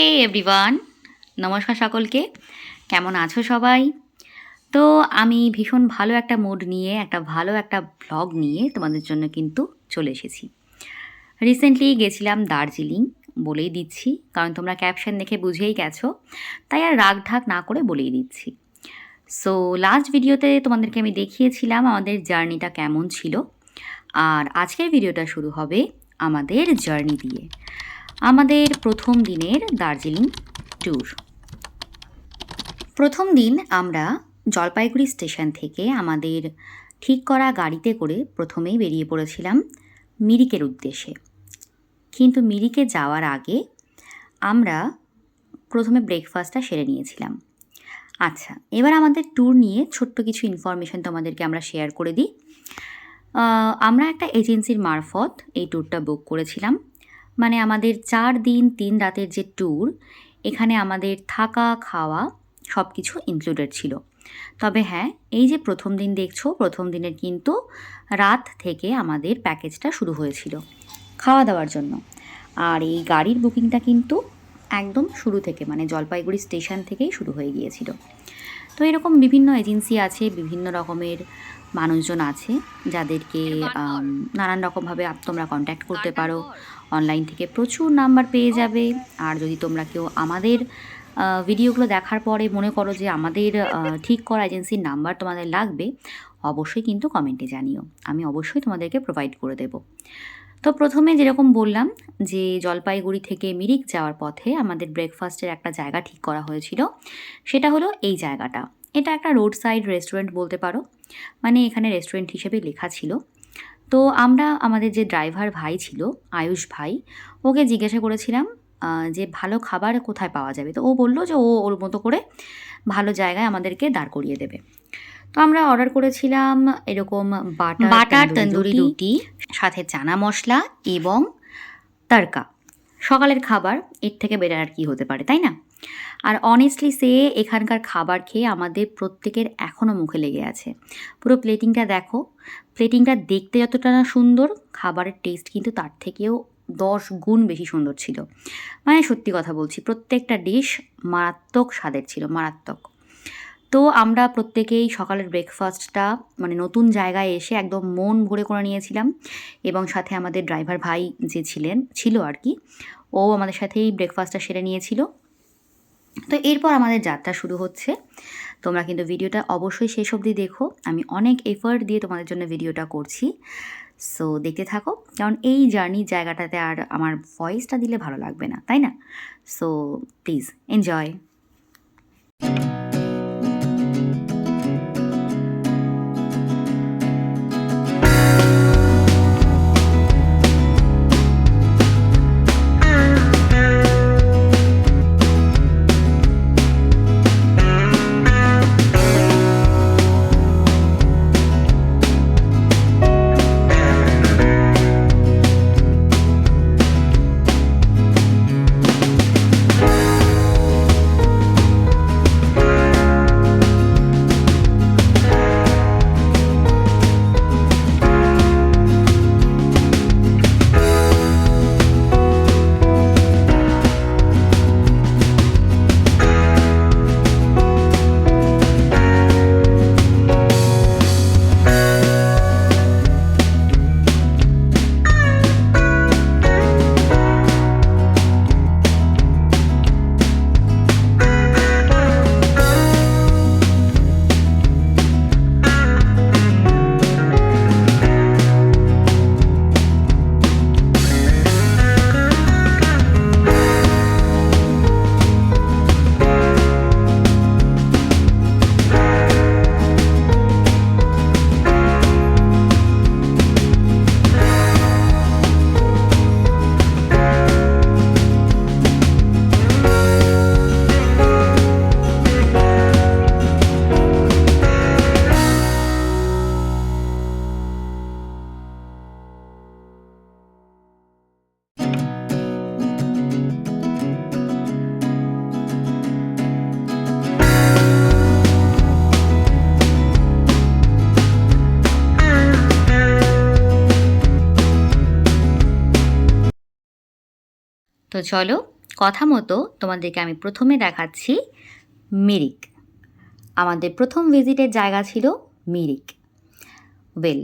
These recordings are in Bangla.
এভরিওয়ান নমস্কার সকলকে। কেমন আছো সবাই? তো আমি ভীষণ ভালো একটা মুড নিয়ে, একটা ভালো একটা ব্লগ নিয়ে তোমাদের জন্য কিন্তু চলে এসেছি। রিসেন্টলি গেছিলাম দার্জিলিং বলেই দিচ্ছি, কারণ তোমরা ক্যাপশন দেখে বুঝেই গেছো, তাই আর রাগ ঢাক না করে বলেই দিচ্ছি। সো লাস্ট ভিডিওতে তোমাদেরকে আমি দেখিয়েছিলাম আমাদের জার্নিটা কেমন ছিল, আর আজকের ভিডিওটা শুরু হবে আমাদের জার্নি দিয়ে। আমাদের প্রথম দিনের দার্জিলিং ট্যুর। প্রথম দিন আমরা জলপাইগুড়ি স্টেশন থেকে আমাদের ঠিক করা গাড়িতে করে প্রথমেই বেরিয়ে পড়েছিলাম মিরিকের উদ্দেশ্যে। কিন্তু মিরিকে যাওয়ার আগে আমরা প্রথমে ব্রেকফাস্টটা সেরে নিয়েছিলাম। আচ্ছা এবার আমাদের ট্যুর নিয়ে ছোট্ট কিছু ইনফরমেশন তোমাদেরকে আমরা শেয়ার করে দিই। আমরা একটা এজেন্সির মারফত এই ট্যুরটা বুক করেছিলাম। মানে আমাদের চার দিন, তিন রাতের যে ট্যুর এখানে আমাদের থাকা, খাওয়া সব কিছু ইনক্লুডেড ছিল। তবে হ্যাঁ এই যে প্রথম দিন দেখছ, প্রথম দিনের কিন্তু রাত থেকে আমাদের প্যাকেজটা শুরু হয়েছিল খাওয়া দাওয়ার জন্য। আর এই গাড়ির বুকিংটা কিন্তু একদম শুরু থেকে মানে জলপাইগুড়ি স্টেশন থেকেই শুরু হয়ে গিয়েছিল। তো এরকম বিভিন্ন এজেন্সি আছে, বিভিন্ন রকমের মানুষজন আছে, যাদেরকে নানান রকমভাবে তোমরা কন্ট্যাক্ট করতে পারো। অনলাইন থেকে প্রচুর নাম্বার পেয়ে যাবে। আর যদি তোমরা কেউ আমাদের ভিডিওগুলো দেখার পরে মনে করো যে আমাদের ঠিক করা এজেন্সির নাম্বার তোমাদের লাগবে, অবশ্যই কিন্তু কমেন্টে জানিও। আমি অবশ্যই তোমাদেরকে প্রোভাইড করে দেব। তো প্রথমে যেরকম বললাম যে জলপাইগুড়ি থেকে মিরিক যাওয়ার পথে আমাদের ব্রেকফাস্টের একটা জায়গা ঠিক করা হয়েছিল, সেটা হলো এই জায়গাটা। এটা একটা রোড সাইড রেস্টুরেন্ট বলতে পারো। মানে এখানে রেস্টুরেন্ট হিসেবে লেখা ছিল। তো আমরা আমাদের যে ড্রাইভার ভাই ছিল আয়ুষ ভাই ওকে জিজ্ঞাসা করেছিলাম যে ভালো খাবার কোথায় পাওয়া যাবে? তো ও বলল যে ও ওর মতো করে ভালো জায়গায় আমাদেরকে দাঁড় করিয়ে দেবে। তো আমরা অর্ডার করেছিলাম এরকম বাটার বাটার তন্দুরি রুটি সাথে চানা মশলা এবং তড়কা। সকালের খাবার এর থেকে বেটার আর কি হতে পারে তাই না? আর অনেস্টলি সে এখানকার খাবার খেয়ে আমাদের প্রত্যেকের এখনও মুখে লেগে আছে। পুরো প্লেটিংটা দেখো প্লেটিংটা দেখতে যতটা না সুন্দর, খাবারের টেস্ট কিন্তু তার থেকেও দশ গুণ বেশি সুন্দর ছিল। মানে সত্যি কথা বলছি, প্রত্যেকটা ডিশ মারাত্মক স্বাদের ছিল, মারাত্মক। তো আমরা প্রত্যেকেই সকালের ব্রেকফাস্টটা মানে নতুন জায়গায় এসে একদম মন ভরে করে নিয়েছিলাম এবং সাথে আমাদের ড্রাইভার ভাই যে ছিলেন, ছিল আর কি, ও আমাদের সাথেই ব্রেকফাস্টটা সেরে নিয়েছিল। তো এরপর আমাদের যাত্রা শুরু হচ্ছে। তোমরা কিন্তু ভিডিওটা অবশ্যই শেষ অবধি দেখো। আমি অনেক এফার্ট দিয়ে তোমাদের জন্য ভিডিওটা করছি। সো দেখতে থাকো। কারণ এই জার্নির জায়গাটাতে আর আমার ভয়েসটা দিলে ভালো লাগবে না, তাই না? সো প্লিজ এনজয় তো চলো, কথা মতো তোমাদেরকে আমি প্রথমে দেখাচ্ছি মিরিক। আমাদের প্রথম ভিজিটের জায়গা ছিল মিরিক। ওয়েল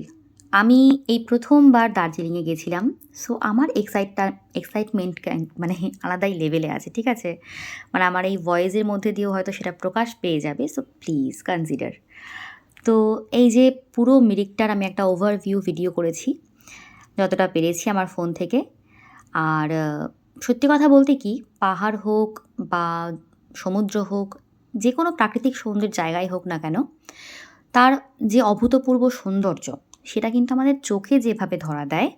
আমি এই প্রথমবার দার্জিলিংয়ে গেছিলাম সো আমার এক্সাইটটা এক্সাইটমেন্ট মানে আলাদাই লেভেলে আছে, ঠিক আছে? মানে আমার এই ভয়েসের মধ্যে দিয়েও হয়তো সেটা প্রকাশ পেয়ে যাবে সো প্লিজ কনসিডার তো এই যে পুরো মিরিকটার আমি একটা ওভারভিউ ভিডিও করেছি, যতটা পেরেছি আমার ফোন থেকে। আর সত্যি কথা বলতে কি, পাহাড় হোক বা সমুদ্র হোক, যে কোনো প্রাকৃতিক সৌন্দর্য জায়গায় হোক না কেন, তার যে অভূতপূর্ব সৌন্দর্য, সেটা কিন্তু আমাদের চোখে যেভাবে ধরা দেয়,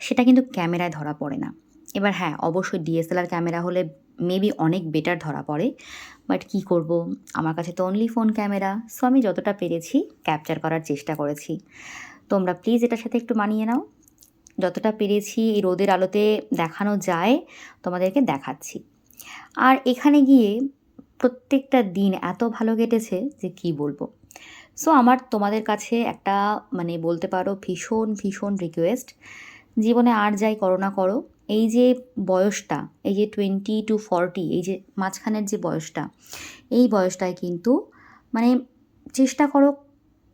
সেটা কিন্তু ক্যামেরায় ধরা পড়ে না। এবার হ্যাঁ অবশ্যই ডিএসএলআর ক্যামেরা হলে মেবি অনেক বেটার ধরা পড়ে বাট কি করব? আমার কাছে তো অনলি ফোন ক্যামেরা সো আমি যতটা পেরেছি ক্যাপচার করার চেষ্টা করেছি। তোমরা প্লিজ এটার সাথে একটু মানিয়ে নাও। যতটা পেরেছি এই রোদের আলোতে দেখানো যায়, তোমাদেরকে দেখাচ্ছি। আর এখানে গিয়ে প্রত্যেকটা দিন এত ভালো কেটেছে যে কি বলব। সো আমার তোমাদের কাছে একটা মানে বলতে পারো ভীষণ ভীষণ রিকোয়েস্ট জীবনে আর যাই করো না করো, এই যে বয়সটা, এই যে টোয়েন্টি টু ফর্টি এই যে মাঝখানের যে বয়সটা, এই বয়সটায় কিন্তু মানে চেষ্টা করো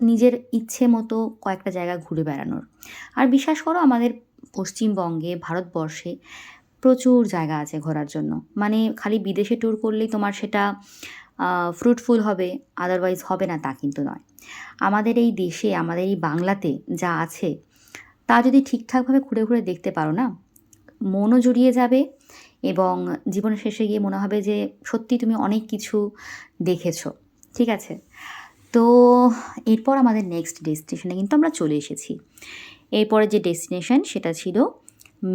নিজের ইচ্ছে মতো কয়েকটা জায়গা ঘুরে বেড়ানোর। আর বিশ্বাস করো, আমাদের পশ্চিমবঙ্গে, ভারতবর্ষে প্রচুর জায়গা আছে ঘোরার জন্য। মানে খালি বিদেশে ট্যুর করলেই তোমার সেটা ফ্রুটফুল হবে আদারওয়াইজ হবে না তা কিন্তু নয়। আমাদের এই দেশে, আমাদের এই বাংলাতে যা আছে, তা যদি ঠিকঠাকভাবে ঘুরে ঘুরে দেখতে পারো না, মনও জুড়িয়ে যাবে এবং জীবনের শেষে গিয়ে মনে হবে যে সত্যি তুমি অনেক কিছু দেখেছ। ঠিক আছে? তো এরপর আমাদের নেক্সট ডেস্টিনেশনে কিন্তু আমরা চলে এসেছি। এরপরে যে ডেস্টিনেশন সেটা ছিল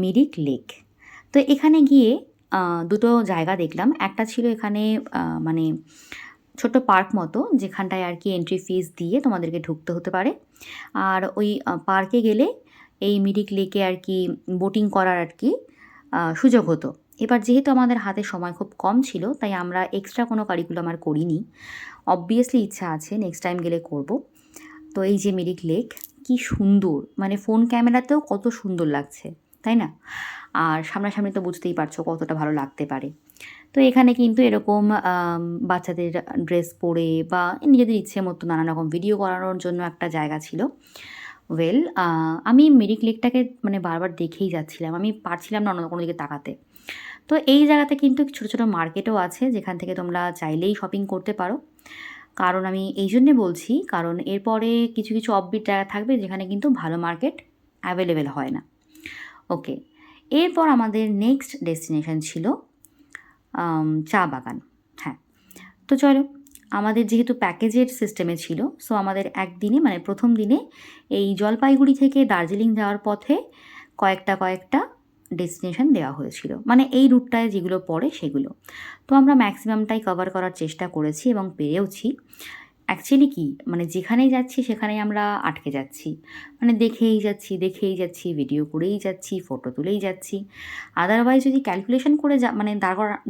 মিরিক লেক তো এখানে গিয়ে দুটো জায়গা দেখলাম। একটা ছিল এখানে মানে ছোট্ট পার্ক মতো, যেখানটায় আর কি এন্ট্রি ফিস দিয়ে তোমাদেরকে ঢুকতে হতে পারে। আর ওই পার্কে গেলে এই মিরিক লেকে আর কি বোটিং করার আর কি সুযোগ হতো। এবার যেহেতু আমাদের হাতে সময় খুব কম ছিল, তাই আমরা এক্সট্রা কোনো কারিকুলাম আর করিনি। অবভিয়াসলি ইচ্ছা আছে নেক্সট টাইম গেলে করব। তো এই যে মিরিক লেক কি সুন্দর। মানে ফোন ক্যামেরাতেও কত সুন্দর লাগছে, তাই না? আর সামনাসামনি তো বুঝতেই পারছ কতটা ভালো লাগতে পারে। তো এখানে কিন্তু এরকম বাচ্চাদের ড্রেস পরে বা নিজেদের ইচ্ছে মতো নানা রকম ভিডিও করানোর জন্য একটা জায়গা ছিল। ওয়েল আমি মেরিক লেকটাকে মানে বারবার দেখেই যাচ্ছিলাম। আমি পারছিলাম না অন্য কোনো দিকে তাকাতে। তো এই জায়গাতে কিন্তু ছোটো ছোটো মার্কেটও আছে, যেখান থেকে তোমরা চাইলেই শপিং করতে পারো। কারণ আমি এই জন্যে বলছি, কারণ এরপরে কিছু কিছু অফবিট জায়গা থাকবে যেখানে কিন্তু ভালো মার্কেট অ্যাভেলেবেল হয় না। ওকে এরপর আমাদের নেক্সট ডেস্টিনেশন ছিল চা বাগান। হ্যাঁ তো চলো, আমাদের যেহেতু প্যাকেজের সিস্টেমে ছিল সো আমাদের একদিনে মানে প্রথম দিনে এই জলপাইগুড়ি থেকে দার্জিলিং যাওয়ার পথে কয়েকটা কয়েকটা ডেস্টিনেশন দেওয়া হয়েছিল। মানে এই রুটটায় যেগুলো পড়ে সেগুলো। তো আমরা ম্যাক্সিমামটাই কভার করার চেষ্টা করেছি এবং পেরেওছি। অ্যাকচুয়ালি কি? মানে যেখানেই যাচ্ছি সেখানেই আমরা আটকে যাচ্ছি। মানে দেখেই যাচ্ছি দেখেই যাচ্ছি ভিডিও করেই যাচ্ছি ফটো তুলেই যাচ্ছি। আদারওয়াইজ যদি ক্যালকুলেশন করে যা মানে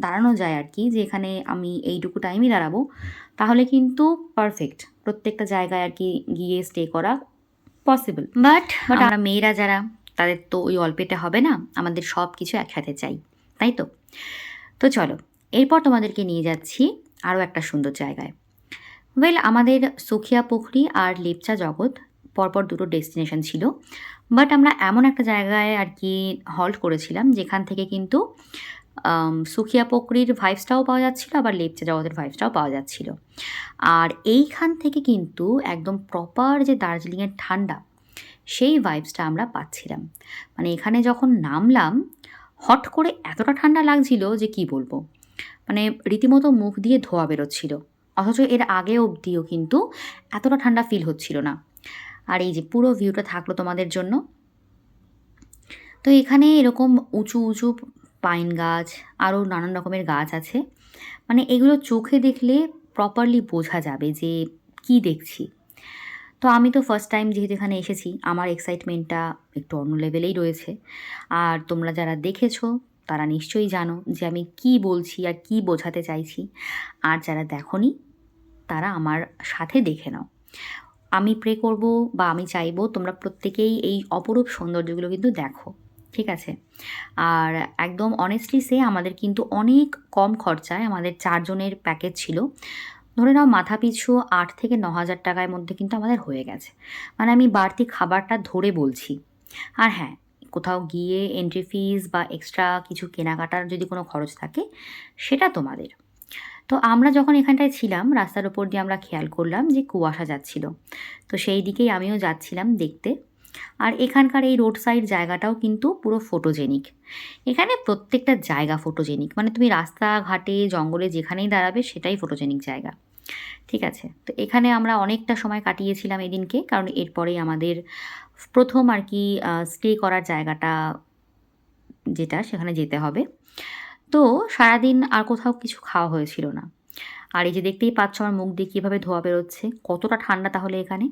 দাঁড়ানো যায় আর কি যে এখানে আমি এইটুকু টাইমই দাঁড়াবো তাহলে কিন্তু পারফেক্ট প্রত্যেকটা জায়গায় আর কি গিয়ে স্টে করা পসিবল বাট বাট আমরা মেয়েরা যারা তাদের তো ওই অল্পেটা হবে না, আমাদের সব কিছু একসাথে চাই, তাই তো? তো চলো, এরপর তোমাদেরকে নিয়ে যাচ্ছি আরও একটা সুন্দর জায়গায়। ওয়েল আমাদের সুখিয়া পুখরি আর লেপচা জগৎ পরপর দুটো ডেস্টিনেশন ছিল, বাট আমরা এমন একটা জায়গায় আর কি হল্ট করেছিলাম, যেখান থেকে কিন্তু সুখিয়া পুখরির ভাইবসটাও পাওয়া যাচ্ছিল, আবার লেপচা জগতের ভাইবসটাও পাওয়া যাচ্ছিল। আর এইখান থেকে কিন্তু একদম প্রপার যে দার্জিলিংয়ের ঠান্ডা সেই ভাইবসটা আমরা পাচ্ছিলাম। মানে এখানে যখন নামলাম, হট করে এতটা ঠান্ডা লাগছিল যে কি বলব? মানে রীতিমতো মুখ দিয়ে ধোয়া বেরোচ্ছিল। অথচ এর আগে অবধিও কিন্তু এতটা ঠান্ডা ফিল হচ্ছিল না। আর এই যে পুরো ভিউটা থাকল তোমাদের জন্য। তো এখানে এরকম উঁচু উঁচু পাইন গাছ, আরও নানান রকমের গাছ আছে। মানে এগুলো চোখে দেখলে প্রপারলি বোঝা যাবে যে কি দেখছি। তো আমি তো ফার্স্ট টাইম যেহেতু এখানে এসেছি, আমার এক্সাইটমেন্টটা একটু অন্য লেভেলেই রয়েছে। আর তোমরা যারা দেখেছ, তারা নিশ্চয়ই জানো যে আমি কি বলছি আর কি বোঝাতে চাইছি। আর যারা দেখোনি, তারা আমার সাথে দেখে নাও। আমি প্রে করব বা আমি চাইব তোমরা প্রত্যেকেই এই অপরূপ সৌন্দর্যগুলো কিন্তু দেখো, ঠিক আছে? আর একদম অনেস্টলি সে আমাদের কিন্তু অনেক কম খরচায় আমাদের চারজনের প্যাকেজ ছিল। ধরে নাও মাথা পিছু আট থেকে ন হাজার টাকার মধ্যে কিন্তু আমাদের হয়ে গেছে। মানে আমি বাড়তি খাবারটা ধরে বলছি। আর হ্যাঁ কোথাও গিয়ে এন্ট্রি ফিস বা এক্সট্রা কিছু কেনাকাটার যদি কোনো খরচ থাকে, সেটা তোমাদের। তো আমরা যখন এখানটায় ছিলাম, রাস্তার ওপর দিয়ে আমরা খেয়াল করলাম যে কুয়াশা যাচ্ছিল। তো সেই দিকেই আমিও যাচ্ছিলাম দেখতে। আর এখানকার এই রোড সাইড জায়গাটাও কিন্তু পুরো ফটোজেনিক এখানে প্রত্যেকটা জায়গা ফটোজেনিক মানে তুমি রাস্তাঘাটে, জঙ্গলে যেখানেই দাঁড়াবে, সেটাই ফটোজেনিক জায়গা। ঠিক আছে? তো এখানে আমরা অনেকটা সময় কাটিয়েছিলাম এদিনকে, কারণ এরপরেই আমাদের প্রথম আর কি স্টে করার জায়গাটা যেটা, সেখানে যেতে হবে। তো সারাদিন আর কোথাও কিছু খাওয়া হয়েছিল না। আর এই যে দেখতেই পাচ্ছ আমার মুখ দিয়ে কীভাবে ধোয়া বেরোচ্ছে, কতটা ঠান্ডা তাহলে এখানে?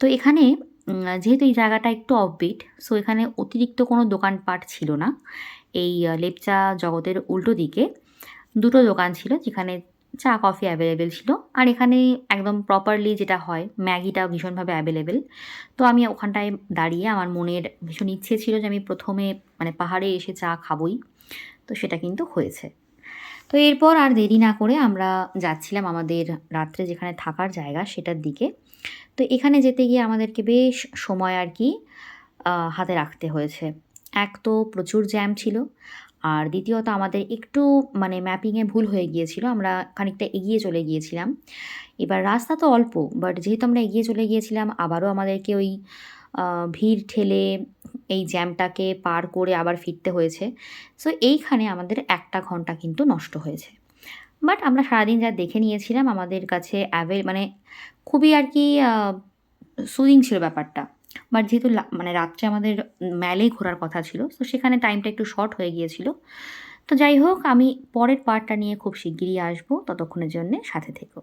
তো এখানে যেহেতু এই জায়গাটা একটু অফবিট সো এখানে অতিরিক্ত কোনো দোকানপাট ছিল না। এই লেপচা জগতের উল্টো দিকে দুটো দোকান ছিল, যেখানে চা, কফি অ্যাভেলেবেল ছিল। আর এখানে একদম প্রপারলি যেটা হয়, ম্যাগিটা ভীষণভাবে অ্যাভেলেবেল তো আমি ওখানটায় দাঁড়িয়ে আমার মনের ভীষণ ইচ্ছে ছিল যে আমি প্রথমে মানে পাহাড়ে এসে চা খাবই। তো সেটা কিন্তু হয়েছে। তো এরপর আর দেরি না করে আমরা যাচ্ছিলাম আমাদের রাত্রে যেখানে থাকার জায়গা সেটার দিকে। তো এখানে যেতে গিয়ে আমাদেরকে বেশ সময় আর কি হাতে রাখতে হয়েছে। এক তো প্রচুর জ্যাম ছিল। আর দ্বিতীয়ত আমাদের একটু মানে ম্যাপিংয়ে ভুল হয়ে গিয়েছিল, আমরা খানিকটা এগিয়ে চলে গিয়েছিলাম। এবার রাস্তা তো অল্প বাট যেহেতু আমরা এগিয়ে চলে গিয়েছিলাম, আবারও আমাদেরকে ওই ভিড় ঠেলে এই জ্যামটাকে পার করে আবার ফিরতে হয়েছে। সো এইখানে আমাদের একটা ঘণ্টা কিন্তু নষ্ট হয়েছে। বাট আমরা সারাদিন যা দেখে নিয়েছিলাম, আমাদের কাছে অ্যাভেল মানে খুবই আর কি সুদিং ছিল ব্যাপারটা। বাট যেহেতু মানে রাত্রে আমাদের ম্যালেই ঘোরার কথা ছিল, তো সেখানে টাইমটা একটু শর্ট হয়ে গিয়েছিল। তো যাই হোক, আমি পরের পার্টটা নিয়ে খুব শিগগিরই আসব। ততক্ষণের জন্যে সাথে থেকো।